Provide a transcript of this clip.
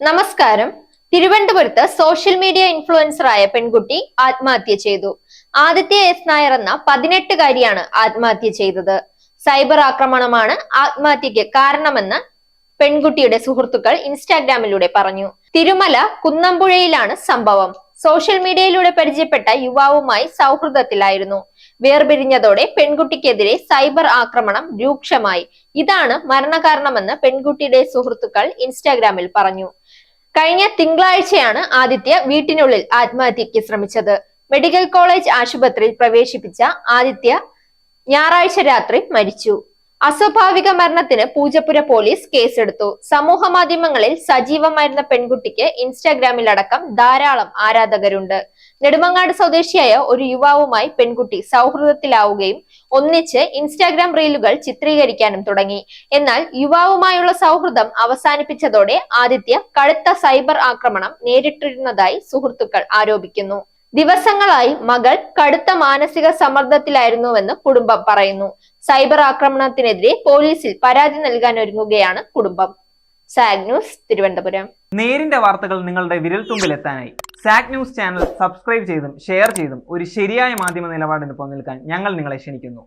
നമസ്കാരം. തിരുവനന്തപുരത്ത് social media ഇൻഫ്ലുവൻസറായ പെൺകുട്ടി ആത്മഹത്യ ചെയ്തു. ആദിത്യ എസ് നായർ എന്ന പതിനെട്ടുകാരിയാണ് ആത്മഹത്യ ചെയ്തത്. സൈബർ ആക്രമണമാണ് ആത്മഹത്യക്ക് കാരണമെന്ന് പെൺകുട്ടിയുടെ സുഹൃത്തുക്കൾ ഇൻസ്റ്റാഗ്രാമിലൂടെ പറഞ്ഞു. തിരുമല കുന്നമ്പുഴയിലാണ് സംഭവം. സോഷ്യൽ മീഡിയയിലൂടെ പരിചയപ്പെട്ട യുവാവുമായി സൗഹൃദത്തിലായിരുന്നു. വേർപിരിഞ്ഞതോടെ പെൺകുട്ടിക്കെതിരെ സൈബർ ആക്രമണം രൂക്ഷമായി. ഇതാണ് മരണകാരണമെന്ന് പെൺകുട്ടിയുടെ സുഹൃത്തുക്കൾ ഇൻസ്റ്റാഗ്രാമിൽ പറഞ്ഞു. കഴിഞ്ഞ തിങ്കളാഴ്ചയാണ് ആദിത്യ വീട്ടിനുള്ളിൽ ആത്മഹത്യക്ക് ശ്രമിച്ചത്. മെഡിക്കൽ കോളേജ് ആശുപത്രിയിൽ പ്രവേശിപ്പിച്ച ആദിത്യ ഞായറാഴ്ച രാത്രി മരിച്ചു. അസ്വാഭാവിക മരണത്തിന് പൂജപ്പുര പോലീസ് കേസെടുത്തു. സമൂഹ മാധ്യമങ്ങളിൽ സജീവമായിരുന്ന പെൺകുട്ടിക്ക് ഇൻസ്റ്റാഗ്രാമിൽ അടക്കം ധാരാളം ആരാധകരുണ്ട്. നെടുമങ്ങാട് സ്വദേശിയായ ഒരു യുവാവുമായി പെൺകുട്ടി സൗഹൃദത്തിലാവുകയും ഒന്നിച്ച് ഇൻസ്റ്റാഗ്രാം റീലുകൾ ചിത്രീകരിക്കാനും തുടങ്ങി. എന്നാൽ യുവാവുമായുള്ള സൗഹൃദം അവസാനിപ്പിച്ചതോടെ ആദിത്യ കടുത്ത സൈബർ ആക്രമണം നേരിട്ടിരുന്നതായി സുഹൃത്തുക്കൾ ആരോപിക്കുന്നു. ദിവസങ്ങളായി മകൾ കടുത്ത മാനസിക സമ്മർദ്ദത്തിലായിരുന്നുവെന്ന് കുടുംബം പറയുന്നു. സൈബർ ആക്രമണത്തിനെതിരെ പോലീസിൽ പരാതി നൽകാൻ ഒരുങ്ങുകയാണ് കുടുംബം. സാഗ് ന്യൂസ് തിരുവനന്തപുരം. നേരിന്റെ വാർത്തകൾ നിങ്ങളുടെ വിരൽത്തുമ്പിൽ എത്താനായി സാഗ് ന്യൂസ് ചാനൽ സബ്സ്ക്രൈബ് ചെയ്തും ഷെയർ ചെയ്തും ഒരു ശരിയായ മാധ്യമ നിലപാടിന് പോകാൻ ഞങ്ങൾ നിങ്ങളെ ക്ഷണിക്കുന്നു.